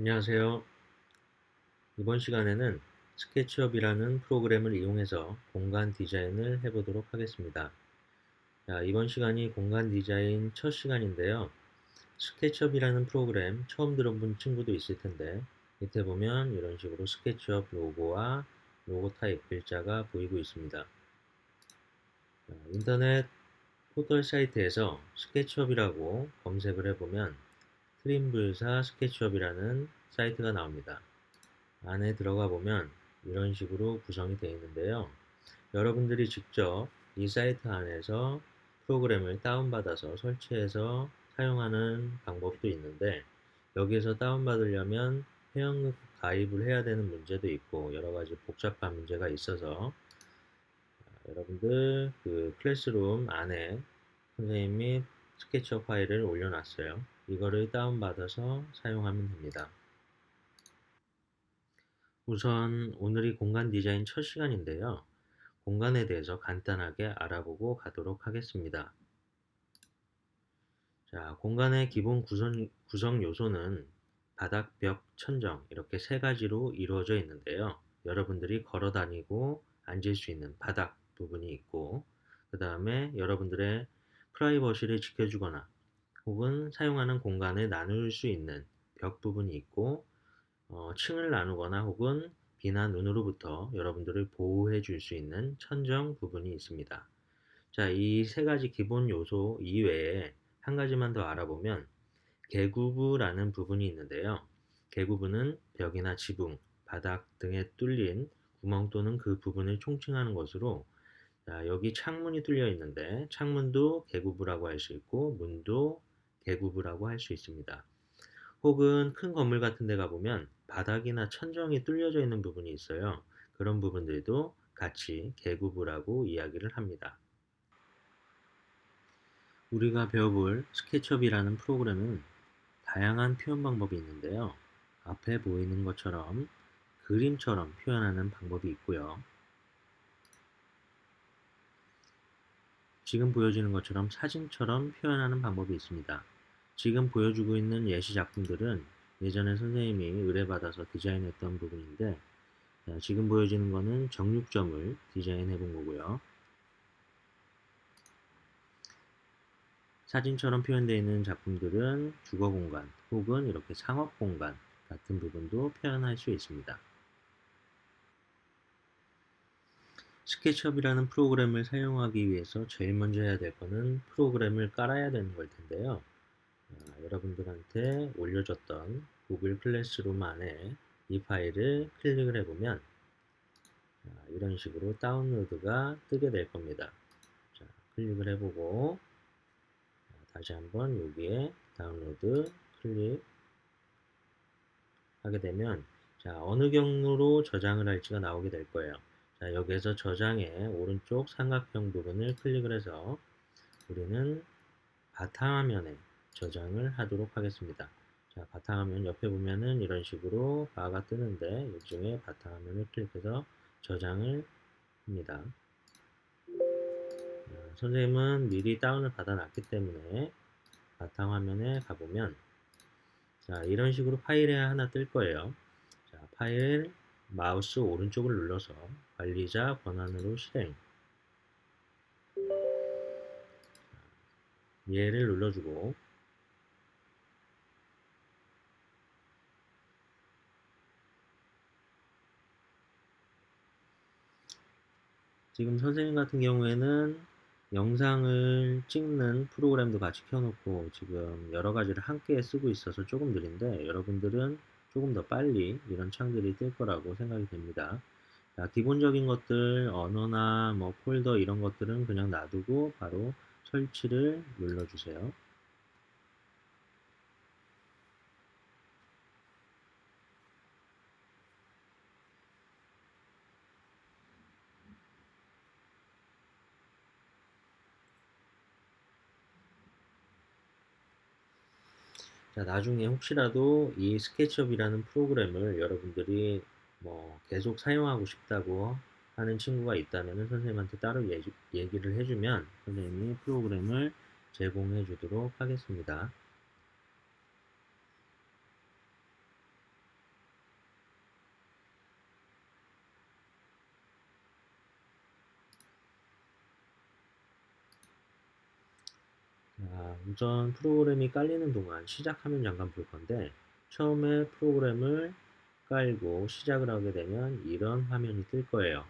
안녕하세요. 이번 시간에는 스케치업이라는 프로그램을 이용해서 공간 디자인을 해보도록 하겠습니다. 자, 이번 시간이 공간 디자인 첫 시간인데요. 스케치업이라는 프로그램 처음 들어본 친구도 있을 텐데 밑에 보면 이런 식으로 스케치업 로고와 로고 타입 글자가 보이고 있습니다. 자, 인터넷 포털 사이트에서 스케치업이라고 검색을 해보면 트림불사 스케치업이라는 사이트가 나옵니다. 안에 들어가 보면 이런 식으로 구성이 되어 있는데요. 여러분들이 직접 이 사이트 안에서 프로그램을 다운받아서 설치해서 사용하는 방법도 있는데 여기에서 다운받으려면 회원급 가입을 해야 되는 문제도 있고 여러 가지 복잡한 문제가 있어서 여러분들 그 클래스룸 안에 선생님이 스케치업 파일을 올려놨어요. 이거를 다운받아서 사용하면 됩니다. 우선 오늘이 공간 디자인 첫 시간인데요. 공간에 대해서 간단하게 알아보고 가도록 하겠습니다. 자, 공간의 기본 구성, 구성 요소는 바닥, 벽, 천정 이렇게 세 가지로 이루어져 있는데요. 여러분들이 걸어 다니고 앉을 수 있는 바닥 부분이 있고 그 다음에 여러분들의 프라이버시를 지켜주거나 혹은 사용하는 공간을 나눌 수 있는 벽 부분이 있고 어, 층을 나누거나 혹은 비나 눈으로부터 여러분들을 보호해 줄 수 있는 천정 부분이 있습니다. 자, 이 세 가지 기본 요소 이외에 한 가지만 더 알아보면 개구부라는 부분이 있는데요. 개구부는 벽이나 지붕, 바닥 등에 뚫린 구멍 또는 그 부분을 총칭하는 것으로 자, 여기 창문이 뚫려 있는데 창문도 개구부라고 할 수 있고 문도 개구부라고 할 수 있습니다. 혹은 큰 건물 같은 데 가보면 바닥이나 천정이 뚫려져 있는 부분이 있어요. 그런 부분들도 같이 개구부라고 이야기를 합니다. 우리가 배워볼 스케치업이라는 프로그램은 다양한 표현 방법이 있는데요. 앞에 보이는 것처럼 그림처럼 표현하는 방법이 있고요. 지금 보여지는 것처럼 사진처럼 표현하는 방법이 있습니다. 지금 보여주고 있는 예시 작품들은 예전에 선생님이 의뢰받아서 디자인했던 부분인데 지금 보여지는 거는 정육점을 디자인해 본 거고요. 사진처럼 표현되어 있는 작품들은 주거 공간 혹은 이렇게 상업 공간 같은 부분도 표현할 수 있습니다. 스케치업이라는 프로그램을 사용하기 위해서 제일 먼저 해야 될 거는 프로그램을 깔아야 되는 걸 텐데요. 어, 여러분들한테 올려줬던 구글 클래스룸 안에 이 파일을 클릭을 해보면 자, 이런 식으로 다운로드가 뜨게 될 겁니다. 자, 클릭을 해보고 자, 다시 한번 여기에 다운로드 클릭 하게 되면 자 어느 경로로 저장을 할지가 나오게 될 거예요. 자, 여기에서 저장의 오른쪽 삼각형 부분을 클릭을 해서 우리는 바탕화면에 저장을 하도록 하겠습니다. 자, 바탕화면 옆에 보면은 이런 식으로 바가 뜨는데 이 중에 바탕화면을 클릭해서 저장을 합니다. 자, 선생님은 미리 다운을 받아놨기 때문에 바탕화면에 가보면 자, 이런 식으로 파일이 하나 뜰 거예요. 자, 파일 마우스 오른쪽을 눌러서 관리자 권한으로 실행 얘를 눌러주고 지금 선생님 같은 경우에는 영상을 찍는 프로그램도 같이 켜놓고 지금 여러 가지를 함께 쓰고 있어서 조금 느린데 여러분들은 조금 더 빨리 이런 창들이 뜰 거라고 생각이 됩니다. 자, 기본적인 것들, 언어나 뭐 폴더 이런 것들은 그냥 놔두고 바로 설치를 눌러주세요. 자, 나중에 혹시라도 이 스케치업이라는 프로그램을 여러분들이 뭐 계속 사용하고 싶다고 하는 친구가 있다면 선생님한테 따로 얘기를 해주면 선생님이 프로그램을 제공해 주도록 하겠습니다. 자, 우선 프로그램이 깔리는 동안 시작하면 잠깐 볼 건데 처음에 프로그램을 깔고 시작을 하게 되면 이런 화면이 뜰 거예요.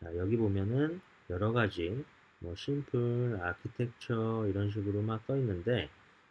자, 여기 보면은 여러 가지 뭐 심플, 아키텍처 이런 식으로 막 떠 있는데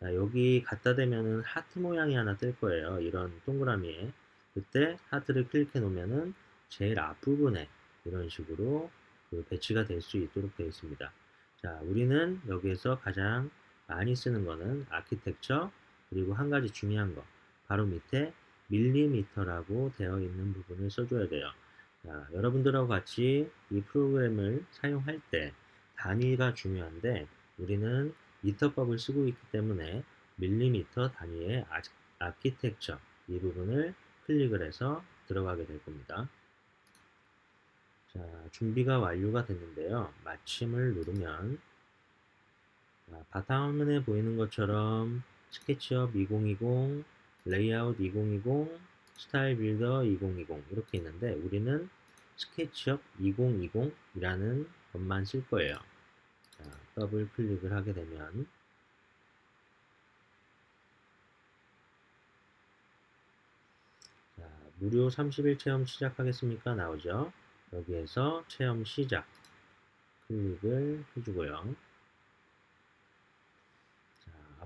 자, 여기 갖다 대면은 하트 모양이 하나 뜰 거예요. 이런 동그라미에 그때 하트를 클릭해 놓으면은 제일 앞부분에 이런 식으로 그 배치가 될 수 있도록 되어 있습니다. 자, 우리는 여기에서 가장 많이 쓰는 거는 아키텍처 그리고 한 가지 중요한 거 바로 밑에 밀리미터라고 되어 있는 부분을 써줘야 돼요. 자, 여러분들하고 같이 이 프로그램을 사용할 때 단위가 중요한데 우리는 미터법을 쓰고 있기 때문에 밀리미터 단위의 아, 아키텍처 이 부분을 클릭을 해서 들어가게 될 겁니다. 자, 준비가 완료가 됐는데요. 마침을 누르면 자, 바탕화면에 보이는 것처럼 스케치업 2020, 레이아웃 2020, 스타일 빌더 2020 이렇게 있는데 우리는 스케치업 2020이라는 것만 쓸 거예요. 자, 더블 클릭을 하게 되면 자, 무료 30일 체험 시작하겠습니까? 나오죠. 여기에서 체험 시작 클릭을 해주고요.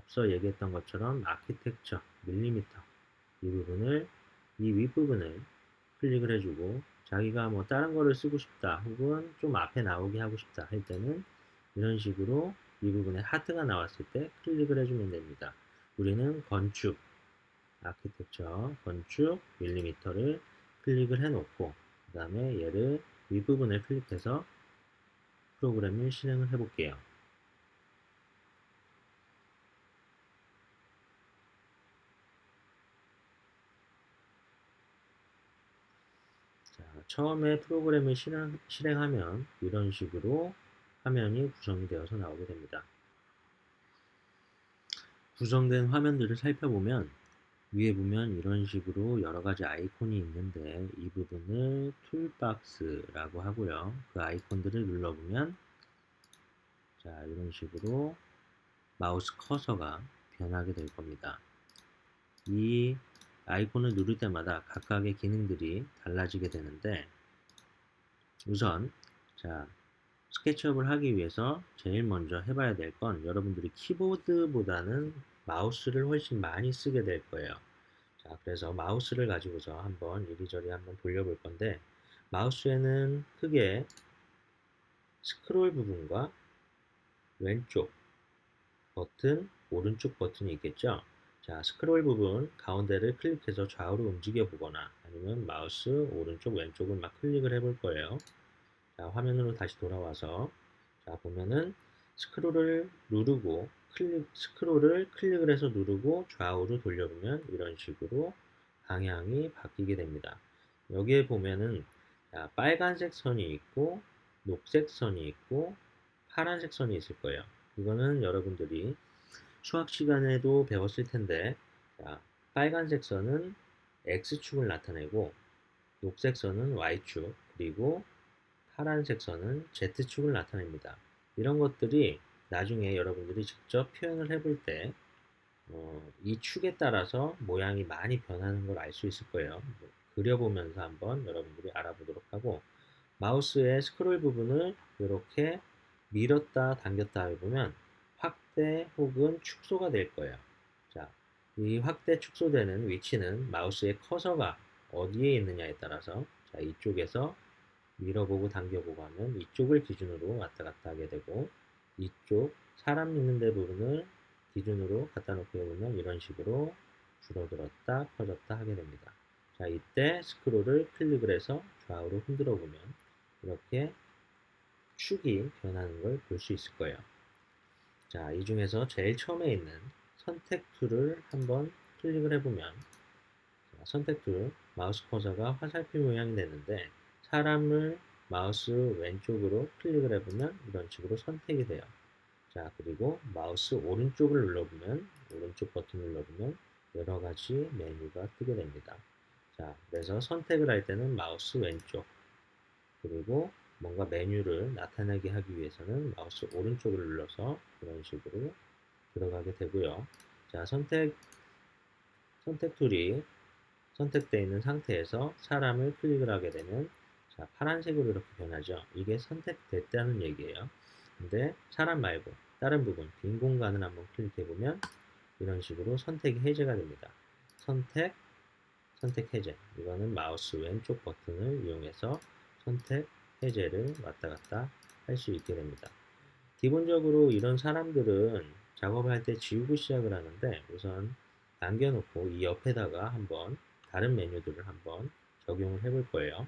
자, 앞서 얘기했던 것처럼 아키텍처 밀리미터 이 부분을 이 윗부분을 클릭을 해주고 자기가 뭐 다른 거를 쓰고 싶다 혹은 좀 앞에 나오게 하고 싶다 할 때는 이런 식으로 이 부분에 하트가 나왔을 때 클릭을 해주면 됩니다. 우리는 건축 아키텍처 건축 밀리미터를 클릭을 해놓고 그 다음에 얘를 윗부분을 클릭해서 프로그램을 실행을 해볼게요. 자, 처음에 프로그램을 실행, 실행하면 이런 식으로 화면이 구성이 되어서 나오게 됩니다. 구성된 화면들을 살펴보면 위에 보면 이런 식으로 여러 가지 아이콘이 있는데 이 부분을 툴박스라고 하고요. 그 아이콘들을 눌러보면 자 이런 식으로 마우스 커서가 변하게 될 겁니다. 이 아이콘을 누를 때마다 각각의 기능들이 달라지게 되는데 우선 자 스케치업을 하기 위해서 제일 먼저 해봐야 될 건 여러분들이 키보드보다는 마우스를 훨씬 많이 쓰게 될 거예요. 자, 그래서 마우스를 가지고서 한번 이리저리 한번 돌려볼 건데 마우스에는 크게 스크롤 부분과 왼쪽 버튼, 오른쪽 버튼이 있겠죠. 자, 스크롤 부분 가운데를 클릭해서 좌우로 움직여 보거나 아니면 마우스 오른쪽 왼쪽을 막 클릭을 해 볼 거예요. 자, 화면으로 다시 돌아와서 자, 보면은 스크롤을 누르고 클릭, 스크롤을 클릭을 해서 누르고 좌우로 돌려보면 이런 식으로 방향이 바뀌게 됩니다. 여기에 보면은 자, 빨간색 선이 있고 녹색 선이 있고 파란색 선이 있을 거예요. 이거는 여러분들이 수학 시간에도 배웠을 텐데 자, 빨간색 선은 X축을 나타내고 녹색 선은 Y축 그리고 파란색 선은 Z축을 나타냅니다. 이런 것들이 나중에 여러분들이 직접 표현을 해볼 때, 어, 이 축에 따라서 모양이 많이 변하는 걸 알 수 있을 거예요. 그려보면서 한번 여러분들이 알아보도록 하고, 마우스의 스크롤 부분을 이렇게 밀었다 당겼다 해보면 확대 혹은 축소가 될 거예요. 자, 이 확대 축소되는 위치는 마우스의 커서가 어디에 있느냐에 따라서 자, 이쪽에서 밀어보고 당겨보고 하면 이쪽을 기준으로 왔다 갔다 하게 되고 이쪽 사람 있는 데 부분을 기준으로 갖다 놓고 해보면 이런 식으로 줄어들었다 펴졌다 하게 됩니다. 자 이때 스크롤을 클릭을 해서 좌우로 흔들어 보면 이렇게 축이 변하는 걸 볼 수 있을 거예요. 자, 이 중에서 제일 처음에 있는 선택 툴을 한번 클릭을 해보면 선택 툴 마우스 커서가 화살표 모양이 되는데 사람을 마우스 왼쪽으로 클릭을 해보면 이런 식으로 선택이 돼요. 자, 그리고 마우스 오른쪽을 눌러보면, 오른쪽 버튼 눌러보면 여러 가지 메뉴가 뜨게 됩니다. 자, 그래서 선택을 할 때는 마우스 왼쪽, 그리고 뭔가 메뉴를 나타내게 하기 위해서는 마우스 오른쪽을 눌러서 이런 식으로 들어가게 되고요. 자, 선택 선택 툴이 선택되어 있는 상태에서 사람을 클릭을 하게 되면 자, 파란색으로 이렇게 변하죠. 이게 선택됐다는 얘기예요. 근데 사람 말고 다른 부분, 빈 공간을 한번 클릭해 보면 이런 식으로 선택이 해제가 됩니다. 선택, 선택 해제. 이거는 마우스 왼쪽 버튼을 이용해서 선택 해제를 왔다 갔다 할 수 있게 됩니다. 기본적으로 이런 사람들은 작업할 때 지우고 시작을 하는데 우선 남겨놓고 이 옆에다가 한번 다른 메뉴들을 한번 적용을 해볼 거예요.